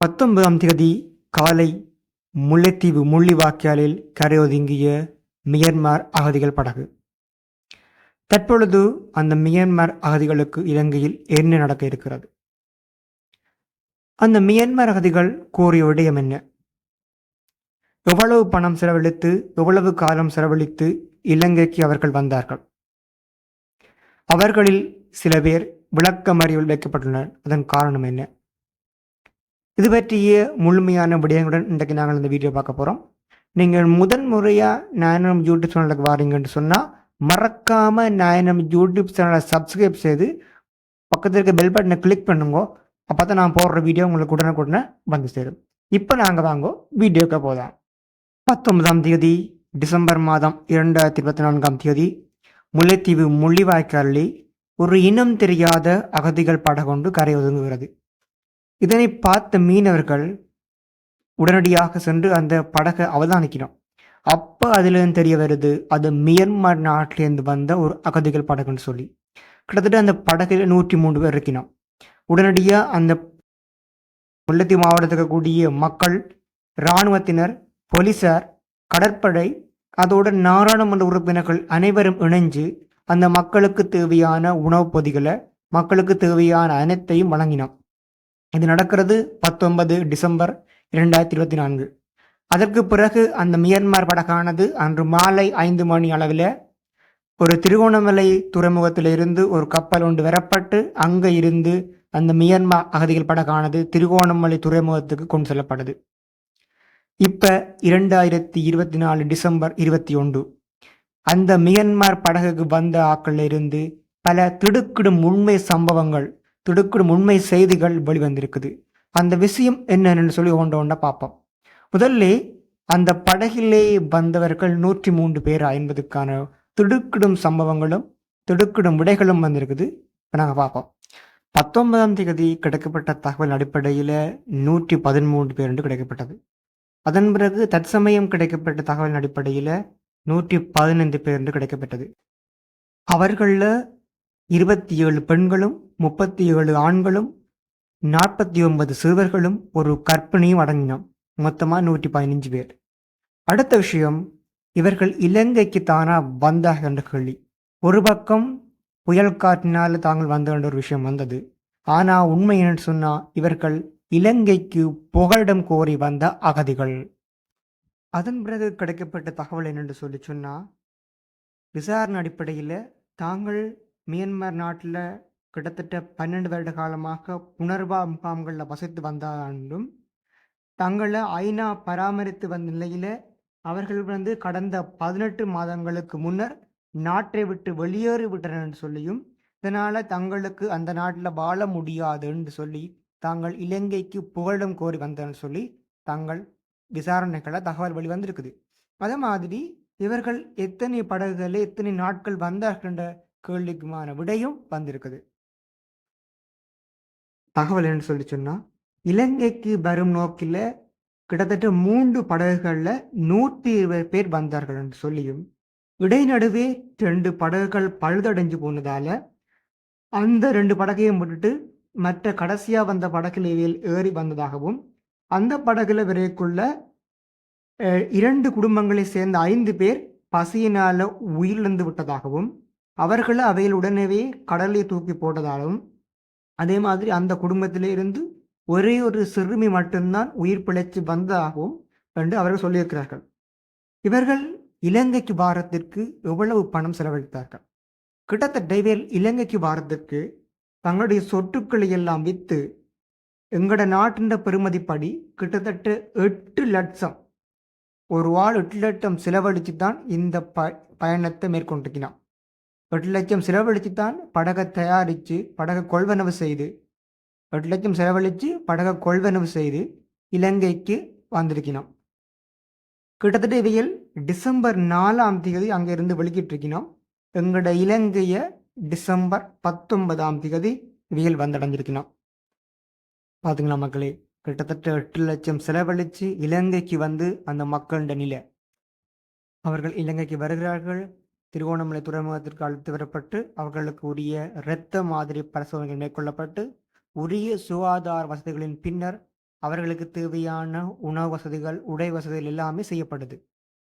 பத்தொன்பதாம் தேதி காலை முல்லைத்தீவு முள்ளிவாய்க்காலில் கரையொதுங்கிய மியன்மார் அகதிகள் படகு. தற்பொழுது அந்த மியன்மார் அகதிகளுக்கு இலங்கையில் என்ன நடக்க இருக்கிறது? அந்த மியன்மார் அகதிகள் கூறிய விடயம் என்ன? எவ்வளவு பணம் செலவழித்து எவ்வளவு காலம் செலவழித்து இலங்கைக்கு அவர்கள் வந்தார்கள்? அவர்களில் சில பேர் விளக்கமறியல் வைக்கப்பட்டுள்ளனர். அதன் காரணம் என்ன? இது பற்றிய முழுமையான விடயங்களுடன் இன்றைக்கு நாங்கள் இந்த வீடியோ பார்க்க போகிறோம் நீங்கள் முதன் முறையாக நாயனம் யூடியூப் சேனலுக்கு வாரீங்கன்னு சொன்னால் மறக்காமல் நாயனம் யூடியூப் சேனலை சப்ஸ்கிரைப் செய்து பக்கத்தில் இருக்க பெல் பட்டனை கிளிக் பண்ணுங்க. அப்போ தான் நான் போடுற வீடியோ உங்களுக்கு உடனுக்குடனே வந்து சேரும். இப்போ நாங்கள் வாங்கோ வீடியோக்கு போதாம் பத்தொன்பதாம் தேதி டிசம்பர் மாதம் இரண்டாயிரத்தி இருபத்தி நான்காம் தேதி முல்லைத்தீவு முள்ளிவாய்க்காலில் ஒரு இனம் தெரியாத அகதிகள் படகொண்டு கரை ஒதுங்குகிறது. இதனை பார்த்த மீனவர்கள் உடனடியாக சென்று அந்த படகை அவதானிக்கிறோம் அப்போ அதிலிருந்து தெரிய வருது அது மியன்மார் நாட்டிலேருந்து வந்த ஒரு அகதிகள் படகுன்னு சொல்லி. கிட்டத்தட்ட அந்த படகில் நூற்றி மூன்று பேர் இருக்கணும் உடனடியாக அந்த முல்லத்தி மாவட்டத்துக்கு கூடிய மக்கள் இராணுவத்தினர் போலீசார் கடற்படை அதோட நாடாளுமன்ற உறுப்பினர்கள் அனைவரும் இணைஞ்சு அந்த மக்களுக்கு தேவையான உணவுப் பொதிகளை மக்களுக்கு தேவையான அனைத்தையும் வழங்கினோம். இது நடக்கிறது பத்தொன்பது டிசம்பர் இரண்டாயிரத்தி இருபத்தி நான்கு. அதற்கு பிறகு அந்த மியன்மார் படகானது அன்று மாலை ஐந்து மணி அளவில் ஒரு திருகோணமலை துறைமுகத்தில் இருந்து ஒரு கப்பல் ஒன்று வரப்பட்டு அங்கே இருந்து அந்த மியன்மார் அகதிகள் படகானது திருகோணமலை துறைமுகத்துக்கு கொண்டு செல்லப்படுது இப்போ இரண்டாயிரத்தி இருபத்தி நாலு டிசம்பர் இருபத்தி ஒன்று. அந்த மியன்மார் படகுக்கு வந்த ஆக்கள் இருந்து பல திடுக்கிடும் உண்மை சம்பவங்கள் திடுக்கிடும் உண்மை செய்திகள் வெளிவந்திருக்குது. அந்த விஷயம் என்னன்னு சொல்லி ஒன்ற ஒன்றை பார்ப்போம். முதல்ல அந்த படகிலே வந்தவர்கள் நூற்றி மூன்று பேர் என்பதுக்கான திடுக்கிடும் சம்பவங்களும் திடுக்கிடும் விடைகளும் வந்திருக்குது. இப்போ நாங்கள் பார்ப்போம். பத்தொன்பதாம் தேதி கிடைக்கப்பட்ட தகவல் அடிப்படையில் நூற்றி பதிமூன்று பேர் என்று கிடைக்கப்பட்டது. அதன் பிறகு தற்சமயம் கிடைக்கப்பட்ட தகவலின் அடிப்படையில் நூற்றி பதினைந்து பேர் என்று கிடைக்கப்பட்டது. அவர்களில் இருபத்தி ஏழு பெண்களும் முப்பத்தி ஏழு ஆண்களும் நாற்பத்தி ஒன்பது சிறுவர்களும் ஒரு கற்பனையும் அடங்கினோம். மொத்தமாக நூற்றி பதினஞ்சு பேர். அடுத்த விஷயம் இவர்கள் இலங்கைக்கு தானா வந்தாக என்ற கேள்வி. ஒரு பக்கம் புயல் காற்றினால் தாங்கள் வந்த ஒரு விஷயம் வந்தது. ஆனால் உண்மை என்று சொன்னால் இவர்கள் இலங்கைக்கு புகலிடம் கோரி வந்த அகதிகள். அதன் பிறகு கிடைக்கப்பட்ட தகவல் என்னென்று சொல்லி சொன்னால் விசாரணை அடிப்படையில் தாங்கள் மியான்மர் நாட்டில் கிட்டத்தட்ட பன்னெண்டு வருட காலமாக புனர்வா முகாம்களில் வசித்து வந்தாலும் தங்களை ஐநா பராமரித்து வந்த நிலையில் அவர்கள் வந்து கடந்த பதினெட்டு மாதங்களுக்கு முன்னர் நாட்டை விட்டு வெளியேறி விட்டனர் சொல்லியும் இதனால் தங்களுக்கு அந்த நாட்டில் வாழ முடியாது என்று சொல்லி தாங்கள் இலங்கைக்கு புகழிடம் கோரி வந்தன்னு சொல்லி தாங்கள் விசாரணைகளை தகவல் வெளிவந்திருக்குது. அதே மாதிரி இவர்கள் எத்தனை படகுகளில் எத்தனை நாட்கள் வந்தார்கள் கேள்விக்குமான விடையும் வந்திருக்குது. தகவல் என்று சொல்லி சொன்னால் இலங்கைக்கு வரும் நோக்கில் கிட்டத்தட்ட மூன்று படகுகளில் நூற்றி இருபது பேர் வந்தார்கள் என்று சொல்லியும் இடைநடுவே ரெண்டு படகுகள் பழுதடைஞ்சு போனதால அந்த ரெண்டு படகையும் விட்டுட்டு மற்ற கடைசியாக வந்த படகுல ஏறி வந்ததாகவும் அந்த படகுல விரைக்குள்ள இரண்டு குடும்பங்களை சேர்ந்த ஐந்து பேர் பசியினால உயிரிழந்து விட்டதாகவும் அவர்களை அவையில் உடனேவே கடலை தூக்கி போட்டதாலும் அதே மாதிரி அந்த குடும்பத்திலே இருந்து ஒரே ஒரு சிறுமி மட்டும்தான் உயிர் பிழைச்சு வந்ததாகவும் என்று அவர்கள் சொல்லியிருக்கிறார்கள். இவர்கள் இலங்கைக்கு வாரத்திற்கு எவ்வளவு பணம் செலவழித்தார்கள்? கிட்டத்தட்ட இவர் இலங்கைக்கு வாரத்திற்கு தங்களுடைய சொத்துக்களை எல்லாம் விற்று எங்களோட நாட்டின் பெருமதிப்படி கிட்டத்தட்ட எட்டு லட்சம் ஒரு ஆள் எட்டு லட்சம் செலவழித்து தான் இந்த ப பயணத்தை மேற்கொண்டிருக்கிறான். எட்டு லட்சம் செலவழித்து தான் படகை தயாரித்து படகை கொள்வனவு செய்து எட்டு லட்சம் செலவழித்து படகை கொள்வனவு செய்து இலங்கைக்கு வந்திருக்கணும் கிட்டத்தட்ட இவையில் டிசம்பர் நாலாம் தேதி அங்கிருந்து வெளிக்கிட்டிருக்கிறோம் எங்களோட இலங்கையை டிசம்பர் பத்தொன்பதாம் தேதி இவையில் வந்தடைஞ்சிருக்கணும் பார்த்துங்களா மக்களே? கிட்டத்தட்ட எட்டு லட்சம் செலவழித்து இலங்கைக்கு வந்து அந்த மக்களின் நிலை. அவர்கள் இலங்கைக்கு வருகிறார்கள். திருகோணமலை துறைமுகத்திற்கு அழைத்து வரப்பட்டு அவர்களுக்கு உரிய இரத்த மாதிரி பரிசோதனைகள் மேற்கொள்ளப்பட்டு உரிய சுகாதார வசதிகளின் பின்னர் அவர்களுக்கு தேவையான உணவு வசதிகள் உடை வசதிகள் எல்லாமே செய்யப்படுது.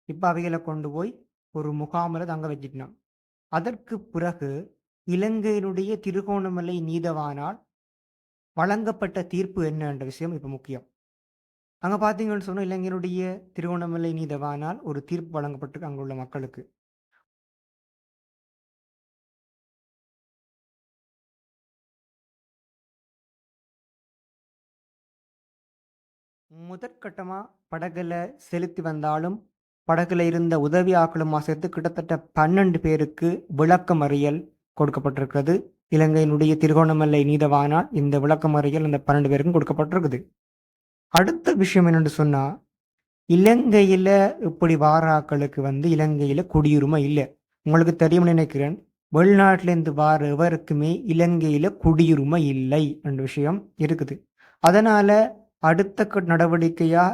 இப்போ அவைகளை கொண்டு போய் ஒரு முகாமில் தங்க வச்சிட்டோம் அதற்கு பிறகு இலங்கையினுடைய திருகோணமலை நீதவானால் வழங்கப்பட்ட தீர்ப்பு என்ன என்ற விஷயம் இப்போ முக்கியம். அங்கே பார்த்தீங்கன்னு சொன்னால் இலங்கையினுடைய திருகோணமலை நீதவானால் ஒரு தீர்ப்பு வழங்கப்பட்டிருக்கு அங்குள்ள மக்களுக்கு. முதற்கட்டமாக படகுல செலுத்தி வந்தாலும் படகுல இருந்த உதவி ஆக்களுமா சேர்த்து கிட்டத்தட்ட பன்னெண்டு பேருக்கு விளக்கமறியல் கொடுக்கப்பட்டிருக்கிறது. இலங்கையினுடைய திருகோணமலை நீதவானால் இந்த விளக்கம் அறியல் அந்த பன்னெண்டு பேருக்கும் கொடுக்கப்பட்டிருக்குது. அடுத்த விஷயம் என்னென்னு சொன்னால் இலங்கையில் இப்படி வாராக்களுக்கு வந்து இலங்கையில் குடியுரிமை இல்லை. உங்களுக்கு தெரியும்னு நினைக்கிறேன். வெளிநாட்டிலேருந்து வார எவருக்குமே இலங்கையில் குடியுரிமை இல்லை என்ற விஷயம் இருக்குது. அதனால் அடுத்த க- நடவடிக்கையா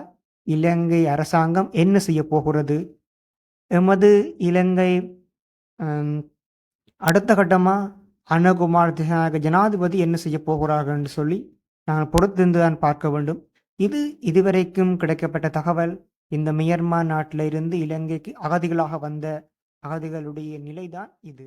இலங்கை அரசாங்கம் என்ன செய்ய போகிறது? எமது இலங்கை அடுத்த கட்டமாக அன்னகுமார் திசாநாயக ஜனாதிபதி என்ன செய்ய என்று சொல்லி நான் பொறுத்திருந்து தான் பார்க்க வேண்டும். இது இதுவரைக்கும் கிடைக்கப்பட்ட தகவல். இந்த மியர்மா நாட்டில் இருந்து இலங்கைக்கு அகதிகளாக வந்த அகதிகளுடைய நிலைதான் இது.